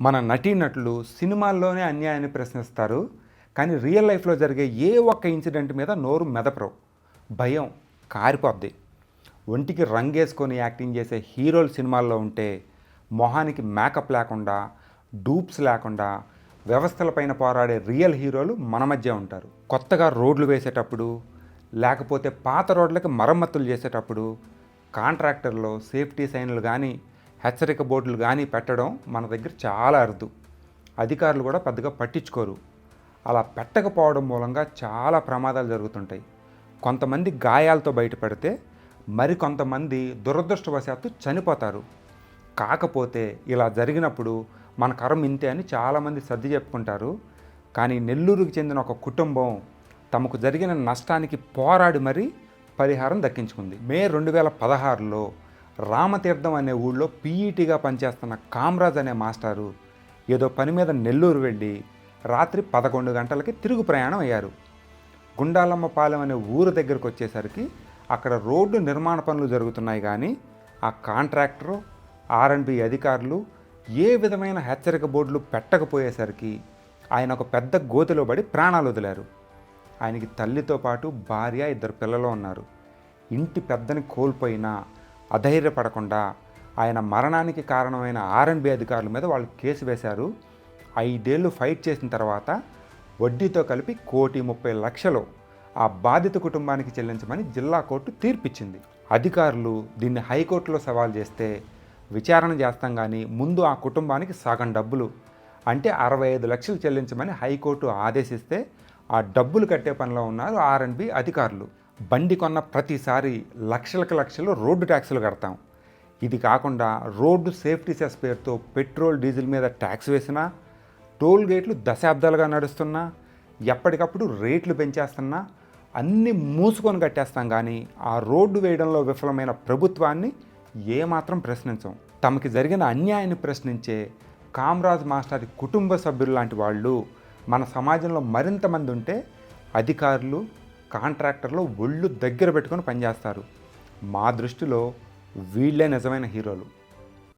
మన నటీనటులు సినిమాల్లోనే అన్యాయాన్ని ప్రశ్నిస్తారు కానీ రియల్ లైఫ్లో జరిగే ఏ ఒక్క ఇన్సిడెంట్ మీద నోరు మెదపరు. భయం కారిపోద్ది. ఒంటికి రంగేసుకొని యాక్టింగ్ చేసే హీరోలు సినిమాల్లో ఉంటే మొహానికి మేకప్ లేకుండా డూప్స్ లేకుండా వ్యవస్థలపైన పోరాడే రియల్ హీరోలు మన మధ్య ఉంటారు. కొత్తగా రోడ్లు వేసేటప్పుడు లేకపోతే పాత రోడ్లకి మరమ్మతులు చేసేటప్పుడు కాంట్రాక్టర్లో సేఫ్టీ సైన్లు కానీ హెచ్చరిక బోర్డులు కానీ పెట్టడం మన దగ్గర చాలా అరుదు. అధికారులు కూడా పెద్దగా పట్టించుకోరు. అలా పెట్టకపోవడం మూలంగా చాలా ప్రమాదాలు జరుగుతుంటాయి. కొంతమంది గాయాలతో బయటపడితే మరికొంతమంది దురదృష్టవశాత్తు చనిపోతారు. కాకపోతే ఇలా జరిగినప్పుడు మన కరం ఇంతే అని చాలామంది సర్ది చెప్పుకుంటారు. కానీ నెల్లూరుకి చెందిన ఒక కుటుంబం తమకు జరిగిన నష్టానికి పోరాడి మరీ పరిహారం దక్కించుకుంది. మే రెండు వేల పదహారులో రామతీర్థం అనే ఊళ్ళో పీఈటీగా పనిచేస్తున్న కామరాజ్ అనే మాస్టారు ఏదో పని మీద నెల్లూరు వెళ్ళి రాత్రి పదకొండు గంటలకి తిరుగు ప్రయాణం అయ్యారు. గుండాలమ్మపాలెం అనే ఊరు దగ్గరకు వచ్చేసరికి అక్కడ రోడ్డు నిర్మాణ పనులు జరుగుతున్నాయి కానీ ఆ కాంట్రాక్టరు ఆర్ఎండ్బి అధికారులు ఏ విధమైన హెచ్చరిక బోర్డులు పెట్టకపోయేసరికి ఆయన ఒక పెద్ద గోతిలో పడి ప్రాణాలు వదిలారు. ఆయనకి తల్లితో పాటు భార్య ఇద్దరు పిల్లలు ఉన్నారు. ఇంటి పెద్దని కోల్పోయినా అధైర్యపడకుండా ఆయన మరణానికి కారణమైన ఆర్ఎన్బి అధికారుల మీద వాళ్ళు కేసు వేశారు. ఐదేళ్ళు ఫైట్ చేసిన తర్వాత వడ్డీతో కలిపి కోటి ముప్పై లక్షలు ఆ బాధిత కుటుంబానికి చెల్లించమని జిల్లా కోర్టు తీర్పిచ్చింది. అధికారులు దీన్ని హైకోర్టులో సవాల్ చేస్తే విచారణ చేస్తాం కానీ ముందు ఆ కుటుంబానికి సగం డబ్బులు అంటే అరవై ఐదు లక్షలు చెల్లించమని హైకోర్టు ఆదేశిస్తే ఆ డబ్బులు కట్టే పనిలో ఉన్నారు ఆర్ఎన్బి అధికారులు. బండి కొన్న ప్రతిసారి లక్షలకు లక్షలు రోడ్డు ట్యాక్సులు కడతాం. ఇది కాకుండా రోడ్డు సేఫ్టీ సెస్ పేరుతో పెట్రోల్ డీజిల్ మీద ట్యాక్స్ వేసినా టోల్ గేట్లు దశాబ్దాలుగా నడుస్తున్నా ఎప్పటికప్పుడు రేట్లు పెంచేస్తున్నా అన్నీ మూసుకొని కట్టేస్తాం కానీ ఆ రోడ్డు వేయడంలో విఫలమైన ప్రభుత్వాన్ని ఏమాత్రం ప్రశ్నించం. తమకి జరిగిన అన్యాయాన్ని ప్రశ్నించే కామరాజ్ మాస్టర్ కుటుంబ సభ్యులు లాంటి వాళ్ళు మన సమాజంలో మరింత మంది ఉంటే అధికారులు కాంట్రాక్టర్లు ఒళ్ళు దగ్గర పెట్టుకొని పనిచేస్తారు. మా దృష్టిలో వీళ్ళే నిజమైన హీరోలు.